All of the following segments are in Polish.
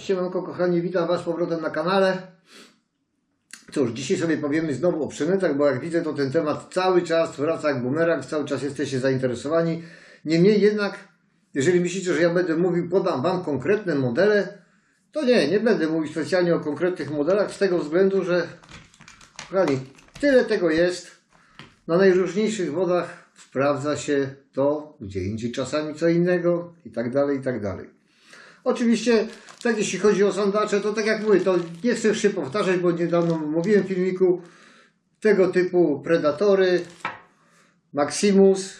siemanko kochani, witam Was powrotem na kanale. Cóż, dzisiaj sobie powiemy znowu o przynętach, bo jak widzę to ten temat cały czas wraca jak bumerang, cały czas jesteście zainteresowani. Niemniej jednak, jeżeli myślicie, że ja będę mówił, podam Wam konkretne modele, to nie, nie będę mówił specjalnie o konkretnych modelach z tego względu, że kochani, tyle tego jest. Na najróżniejszych wodach sprawdza się to, gdzie indziej czasami co innego i tak dalej, i tak dalej. Oczywiście, tak jeśli chodzi o sandacze, to tak jak mówię, to nie chcę się powtarzać, bo niedawno mówiłem w filmiku tego typu Predatory, Maximus.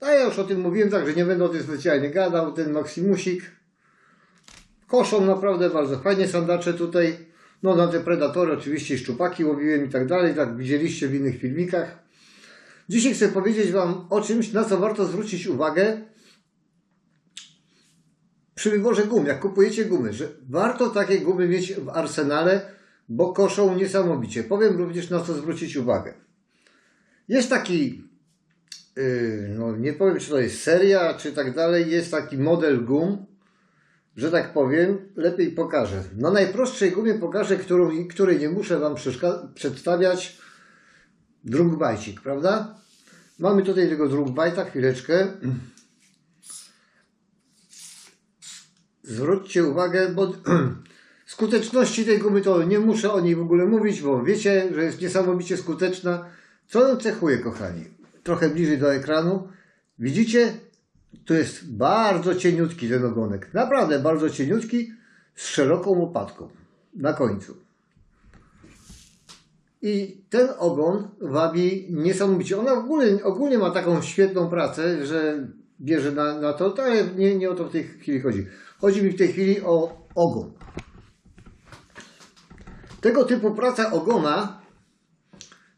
A ja już o tym mówiłem, także nie będę o tym specjalnie gadał. Ten Maximusik koszą naprawdę bardzo fajnie sandacze tutaj. No na te Predatory oczywiście szczupaki łowiłem i tak dalej, tak widzieliście w innych filmikach. Dzisiaj chcę powiedzieć Wam o czymś, na co warto zwrócić uwagę, przy wyborze gum, jak kupujecie gumy, że warto takie gumy mieć w arsenale, bo koszą niesamowicie. Powiem również na co zwrócić uwagę. Jest taki, yy, no nie powiem czy to jest seria, czy tak dalej, jest taki model gum, że tak powiem, lepiej pokażę. Na najprostszej gumie pokażę, którą, której nie muszę Wam przedstawiać, drugbajcik, prawda? Mamy tutaj tego drugbajta, chwileczkę. Zwróćcie uwagę, bo skuteczności tej gumy to nie muszę o niej w ogóle mówić, bo wiecie, że jest niesamowicie skuteczna. Co ją cechuje, kochani? Trochę bliżej do ekranu. Widzicie? Tu jest bardzo cieniutki ten ogonek. Naprawdę bardzo cieniutki, z szeroką łopatką na końcu. I ten ogon wabi niesamowicie. Ona ogólnie, ogólnie ma taką świetną pracę, że bierze na, na to, ale nie, nie o to w tej chwili chodzi. Chodzi mi w tej chwili o ogon. Tego typu praca ogona,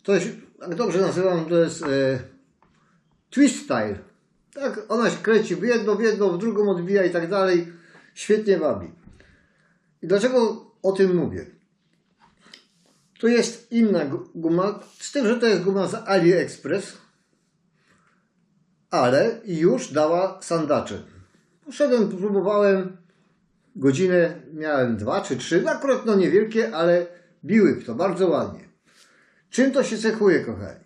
to jest, jak dobrze nazywam, to jest e, twist style. Tak, ona się kręci w jedno, w jedno, w drugą odbija i tak dalej. Świetnie wabi. I dlaczego o tym mówię? Tu jest inna gu- guma, z tym, że to jest guma z AliExpress, ale już dała sandacze. Poszedłem, próbowałem, godzinę miałem dwa czy trzy, akurat no niewielkie, ale biły to bardzo ładnie. Czym to się cechuje, kochani?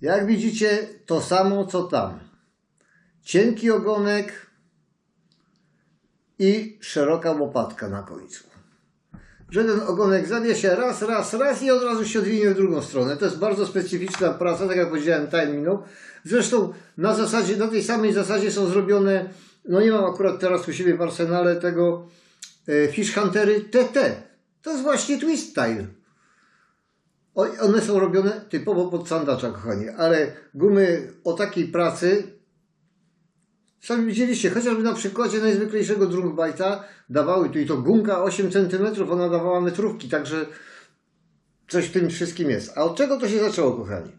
Jak widzicie, to samo co tam. Cienki ogonek i szeroka łopatka na końcu że ten ogonek zawiesia raz, raz, raz i od razu się odwinie w drugą stronę. To jest bardzo specyficzna praca, tak jak powiedziałem, time minął. Zresztą na zasadzie, na tej samej zasadzie są zrobione, no nie mam akurat teraz u siebie w arsenale tego e, Fish Huntery TT. To jest właśnie twist style. O, one są robione typowo pod sandacza, kochani, ale gumy o takiej pracy Sami widzieliście, chociażby na przykładzie najzwyklejszego drugbajta dawały tu i to gumka 8 cm, ona dawała metrówki, także coś w tym wszystkim jest. A od czego to się zaczęło, kochani?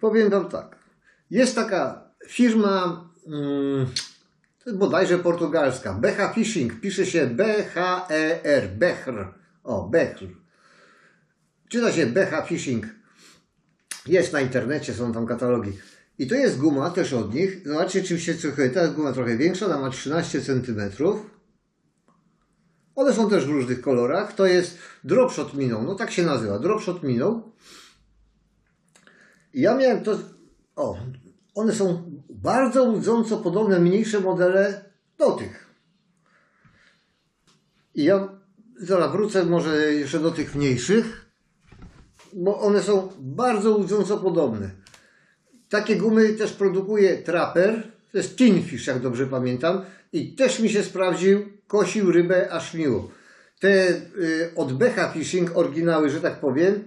Powiem Wam tak. Jest taka firma, mm, jest bodajże portugalska, BH Fishing, pisze się B-H-E-R, Behr, o, Behr. Czyta się BH Fishing. Jest na internecie, są tam katalogi. I to jest guma też od nich. Zobaczcie, czym się cechuje. Ta guma trochę większa, ona ma 13 cm. One są też w różnych kolorach. To jest dropshot miną. No tak się nazywa, dropshot miną. I ja miałem to... O, one są bardzo łudząco podobne, mniejsze modele do tych. I ja zaraz wrócę może jeszcze do tych mniejszych, bo one są bardzo łudząco podobne. Takie gumy też produkuje Trapper, to jest Tinfish, jak dobrze pamiętam, i też mi się sprawdził, kosił rybę aż miło. Te y, od Becha Fishing, oryginały, że tak powiem,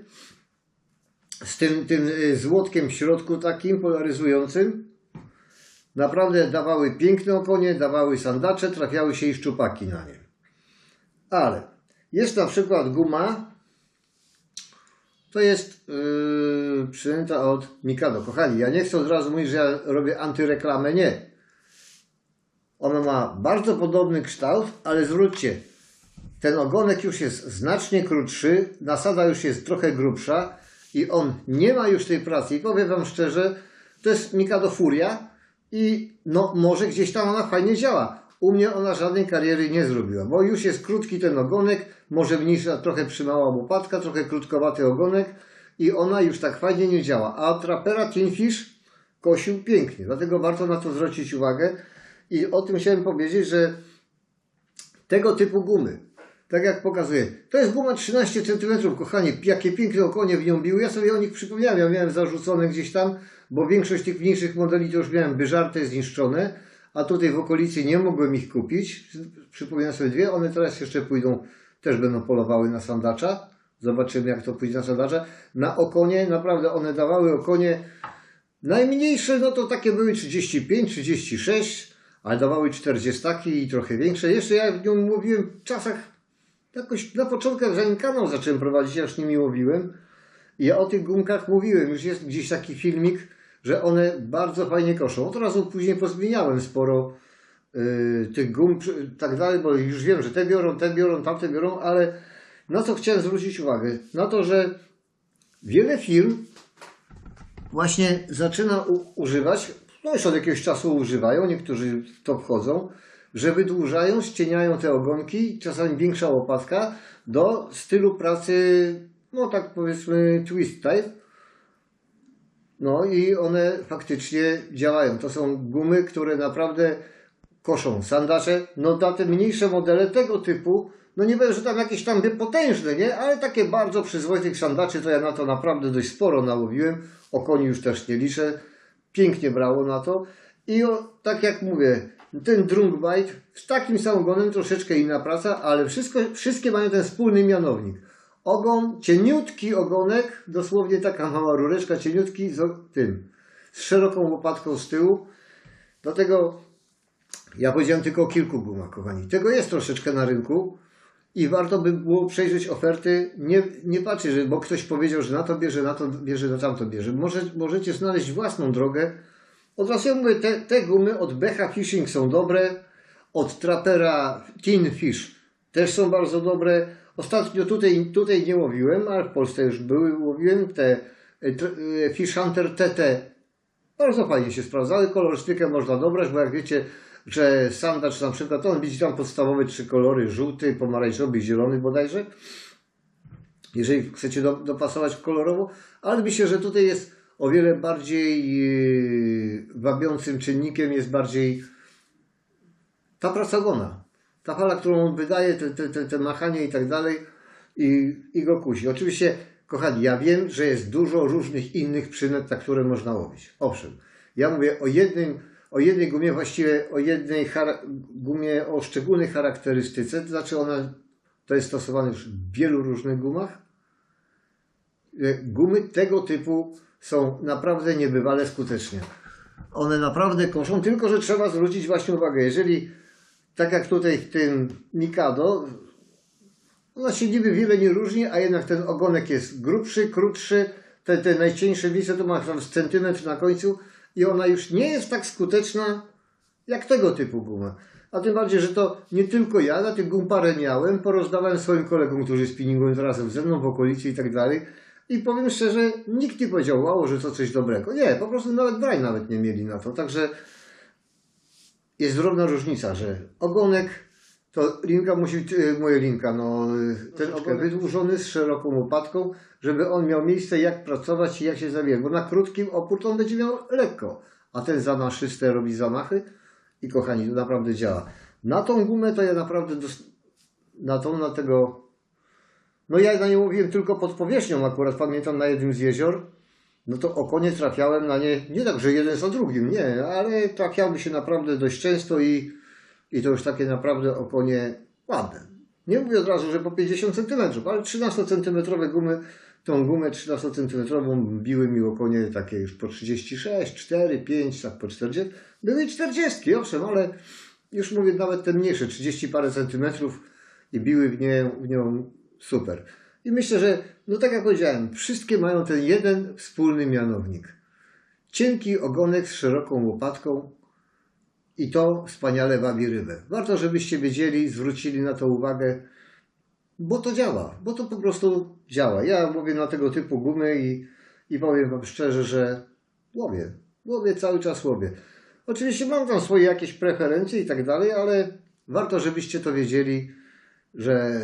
z tym, tym y, złotkiem w środku takim polaryzującym, naprawdę dawały piękne okonie, dawały sandacze, trafiały się i szczupaki na nie. Ale jest na przykład guma, to jest yy, przynęta od Mikado. Kochani, ja nie chcę od razu mówić, że ja robię antyreklamę. Nie. Ona ma bardzo podobny kształt, ale zwróćcie, ten ogonek już jest znacznie krótszy, nasada już jest trochę grubsza i on nie ma już tej pracy. I powiem Wam szczerze, to jest Mikado Furia i no może gdzieś tam ona fajnie działa, U mnie ona żadnej kariery nie zrobiła, bo już jest krótki ten ogonek, może mniejsza, trochę przymała łopatka, trochę krótkowaty ogonek i ona już tak fajnie nie działa. A trapera Kingfish kosił pięknie, dlatego warto na to zwrócić uwagę. I o tym chciałem powiedzieć, że tego typu gumy, tak jak pokazuję, to jest guma 13 cm, kochani, jakie piękne okonie w nią biły. Ja sobie o nich przypomniałem, ja miałem zarzucone gdzieś tam, bo większość tych mniejszych modeli to już miałem wyżarte, zniszczone, a tutaj w okolicy nie mogłem ich kupić. Przypominam sobie dwie, one teraz jeszcze pójdą, też będą polowały na sandacza. Zobaczymy jak to pójdzie na sandacza. Na okonie, naprawdę one dawały okonie najmniejsze, no to takie były 35, 36, ale dawały 40 i trochę większe. Jeszcze ja w nią mówiłem w czasach, jakoś na początkach, zanim kanał zacząłem prowadzić, ja już nimi łowiłem. I ja o tych gumkach mówiłem, już jest gdzieś taki filmik, że one bardzo fajnie koszą. Od razu później pozmieniałem sporo yy, tych gum, tak dalej, bo już wiem, że te biorą, te biorą, tamte biorą, ale na co chciałem zwrócić uwagę? Na to, że wiele firm właśnie zaczyna używać, no już od jakiegoś czasu używają, niektórzy to wchodzą, że wydłużają, ścieniają te ogonki, czasami większa łopatka, do stylu pracy, no tak powiedzmy twist type. No i one faktycznie działają. To są gumy, które naprawdę koszą. Sandacze, no na te mniejsze modele tego typu, no nie wiem, że tam jakieś tam potężne, nie? Ale takie bardzo przyzwoitych sandaczy, to ja na to naprawdę dość sporo nałowiłem. O koni już też nie liczę. Pięknie brało na to. I o, tak jak mówię, ten Drunkbite z takim samym ogonem, troszeczkę inna praca, ale wszystko, wszystkie mają ten wspólny mianownik. Ogon, cieniutki ogonek, dosłownie taka mała rureczka, cieniutki z tym, z szeroką łopatką z tyłu. Dlatego ja powiedziałem tylko o kilku gumach, kochani. Tego jest troszeczkę na rynku i warto by było przejrzeć oferty. Nie, nie patrzeć, że, bo ktoś powiedział, że na to bierze, na to bierze, na tamto bierze. Może, możecie znaleźć własną drogę. Od razu ja mówię, te, te gumy od Becha Fishing są dobre, od Trapera Tin Fish też są bardzo dobre. Ostatnio tutaj, tutaj nie łowiłem, ale w Polsce już były, łowiłem te e, e, Fish Hunter TT bardzo fajnie się sprawdzały. Kolorystykę można dobrać, bo jak wiecie, że sandacz na przykład, on widzi tam podstawowe trzy kolory, żółty, pomarańczowy zielony bodajże. Jeżeli chcecie do, dopasować kolorowo, ale myślę, że tutaj jest o wiele bardziej yy, wabiącym czynnikiem, jest bardziej ta praca ogona. Ta fala, którą on wydaje, te, te, te, te machanie i tak dalej i, i go kusi. Oczywiście, kochani, ja wiem, że jest dużo różnych innych przynęt, na które można łowić. Owszem, ja mówię o jednym, o jednej gumie, właściwie o jednej gumie o szczególnej charakterystyce, to znaczy ona to jest stosowane już w wielu różnych gumach. E, Gumy tego typu są naprawdę niebywale skuteczne. One naprawdę koszą, tylko że trzeba zwrócić właśnie uwagę, jeżeli tak jak tutaj w tym Mikado, ona się niby wiele nie różni, a jednak ten ogonek jest grubszy, krótszy, te, te najcieńsze wisy to ma tam centymetr na końcu i ona już nie jest tak skuteczna jak tego typu guma. A tym bardziej, że to nie tylko ja, na tych gum parę miałem, porozdawałem swoim kolegom, którzy spinningują razem ze mną w okolicy i tak dalej. I powiem szczerze, nikt nie powiedział, wow, że to coś dobrego. Nie, po prostu nawet braj nawet nie mieli na to. Także jest drobna różnica, że ogonek to linka musi być, e, moja linka, no e, ten ogonek wydłużony z szeroką łopatką, żeby on miał miejsce jak pracować i jak się zabijać, bo na krótkim opór to on będzie miał lekko, a ten zamaszysty robi zamachy i kochani, to naprawdę działa. Na tą gumę to ja naprawdę, na tą, na tego, no ja na nie mówiłem tylko pod powierzchnią akurat, pamiętam na jednym z jezior, no to okonie trafiałem na nie, nie tak, że jeden za drugim, nie, ale trafiały się naprawdę dość często i, i to już takie naprawdę okonie ładne. Nie mówię od razu, że po 50 cm, ale 13 cm gumy, tą gumę 13 cm biły mi okonie takie już po 36, 4, 5, tak po 40. Były 40, owszem, ale już mówię nawet te mniejsze, 30 parę centymetrów i biły w, nie, w nią super. I myślę, że, no tak jak powiedziałem, wszystkie mają ten jeden wspólny mianownik. Cienki ogonek z szeroką łopatką i to wspaniale wabi rybę. Warto, żebyście wiedzieli, zwrócili na to uwagę, bo to działa, bo to po prostu działa. Ja mówię na tego typu gumy i, i powiem Wam szczerze, że łowię. Łowię, cały czas łowię. Oczywiście mam tam swoje jakieś preferencje i tak dalej, ale warto, żebyście to wiedzieli, że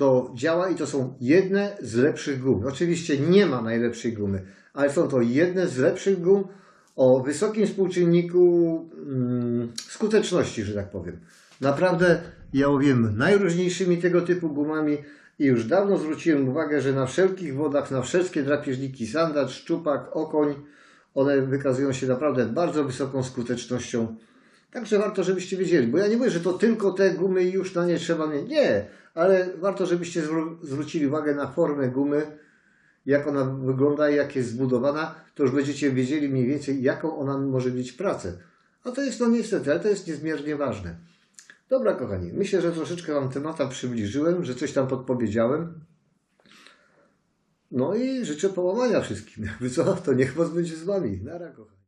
to działa i to są jedne z lepszych gum. Oczywiście nie ma najlepszej gumy, ale są to jedne z lepszych gum o wysokim współczynniku mm, skuteczności, że tak powiem. Naprawdę ja łowiłem najróżniejszymi tego typu gumami i już dawno zwróciłem uwagę, że na wszelkich wodach, na wszystkie drapieżniki, sandacz, szczupak, okoń, one wykazują się naprawdę bardzo wysoką skutecznością. Także warto, żebyście wiedzieli, bo ja nie mówię, że to tylko te gumy i już na nie trzeba mieć. Nie, ale warto, żebyście zwró- zwrócili uwagę na formę gumy, jak ona wygląda i jak jest zbudowana, to już będziecie wiedzieli mniej więcej, jaką ona może mieć pracę. A to jest no niestety, ale to jest niezmiernie ważne. Dobra, kochani, myślę, że troszeczkę Wam temata przybliżyłem, że coś tam podpowiedziałem. No i życzę połamania wszystkim. Jakby co, to niech Was będzie z Wami. Nara, kochani.